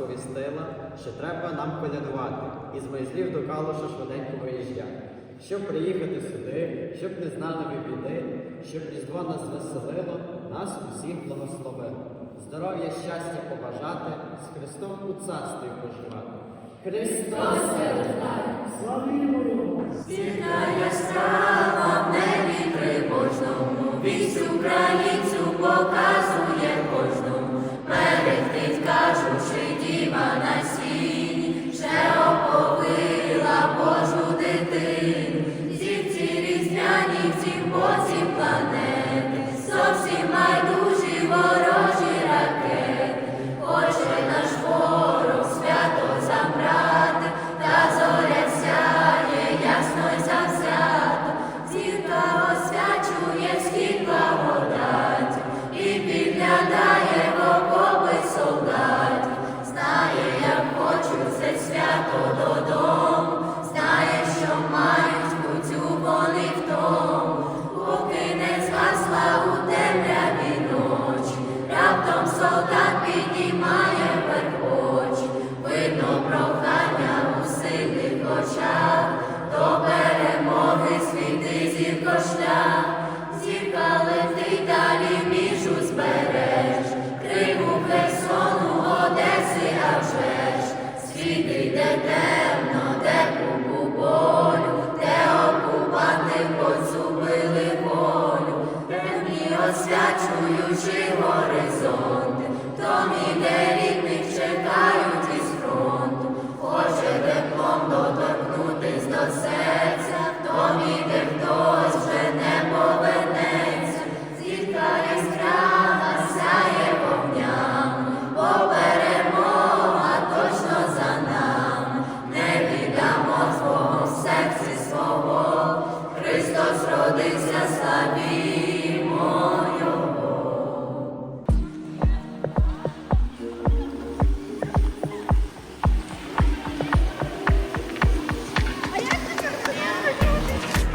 сповістила, що треба нам колядувати. І з майзлів до калуша швиденько виїжджати. Щоб приїхати сюди, щоб не знали ви біди, щоб різдво нас веселило, нас усіх благословило. Здоров'я, щастя побажати, з Христом у царстві поживати. Христос! Вість боців планети, зовсім майдужі ворожі ракети, хоче наш ворог свято забрати, та зоря сяє ясно й завзято, освячуючи горизонти,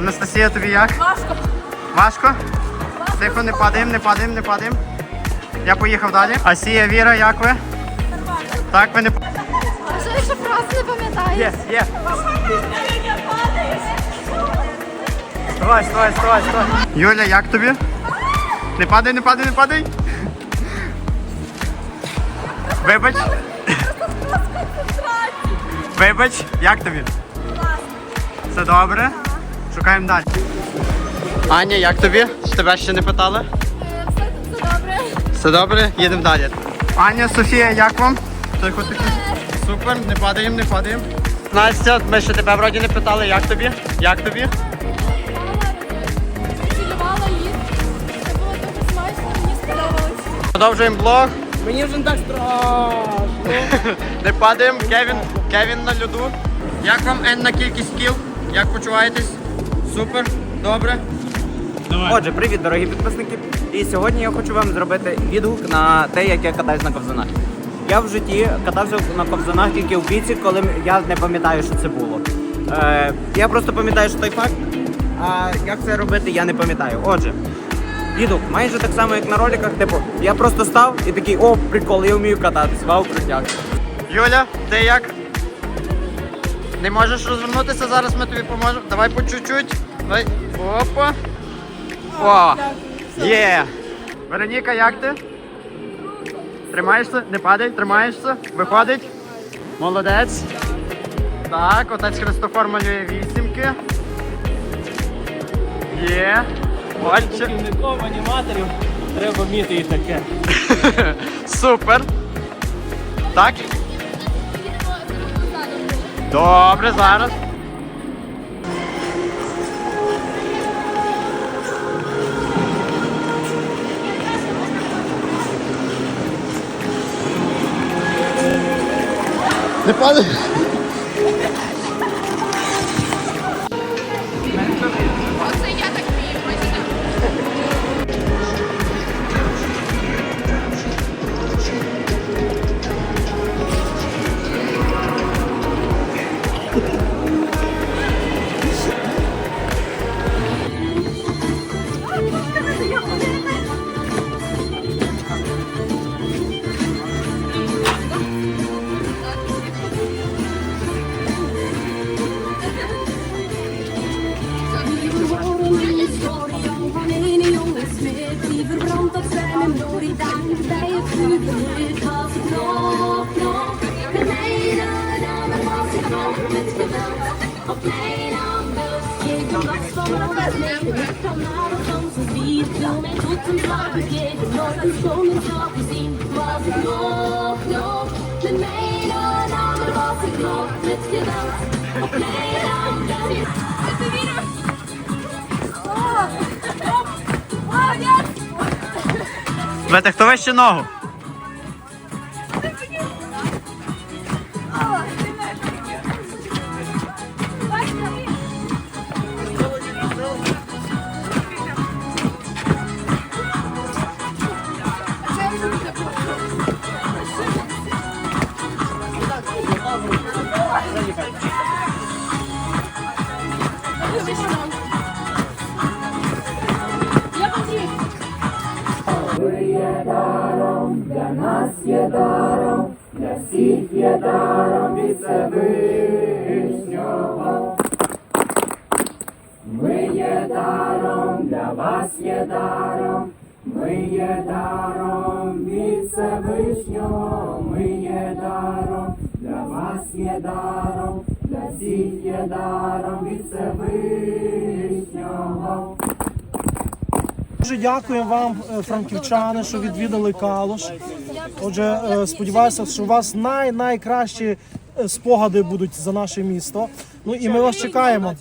Анастасія, тобі як? Важко. Важко? Тихо, не падаємо, не падаємо, не падаємо. Я поїхав далі. Асія, Віра, як ви? Так, ви не А що якщо просто не пам'ятаєш? Є, є. Стой, стой, стой, стой. Юля, як тобі? Не падай, не падай, не падай. Вибач. Вибач, як тобі? Все добре? Шукаємо далі. Аня, як тобі? Тебе ще не питали? Все, все добре. Все добре, їдемо далі. Аня, Софія, як вам? Тихо, тихо. Супер, не падаємо, не падаємо. Настя, ми ще тебе вроді не питали, як тобі? Як тобі? Цілювала. Це було дуже смачно, мені сподобалось. Продовжуємо блог. Мені вже не так страшно. Не падаємо. Кевін, Кевін на льоду. Як вам енна кількість кіл? Як почуваєтесь? Супер, добре. Отже, привіт, дорогі підписники. І сьогодні я хочу вам зробити відгук на те, як я катаюсь на ковзанах. Я в житті катався на ковзанах тільки в віці, коли я не пам'ятаю, що це було. Е, я просто пам'ятаю, що той факт, а як це робити, я не пам'ятаю. Отже, відгук майже так само, як на роликах. Типу, я просто став і такий, о, прикол, я вмію кататись, вау, крутяк. Юля, ти як? Не можеш розвернутися, зараз ми тобі поможемо. Давай по чуть-чуть. Давай. Опа. О! Є! Вероніка, як ти? Тримаєшся? Не падай, тримаєшся. Виходить. Молодець. Так, отець Христофор малює вісімки. Є. Отче. Керівником аніматорів треба вміти і таке. Супер. Так? Добре, зараз. Не падай. Оце Бете, хто вище ногу? нас є даром, для всіх є даром від вишнього, Ми є даром, для вас є даром, ми є даром віце Всевишнього, ми є даром, для вас є даром, для всіх є даром віце Всевишнього. Дуже дякуємо вам, е, франківчани, що відвідали Калуш. Отже, е, сподіваюся, що у вас най найкращі е, спогади будуть за наше місто. Ну і ми вас чекаємо.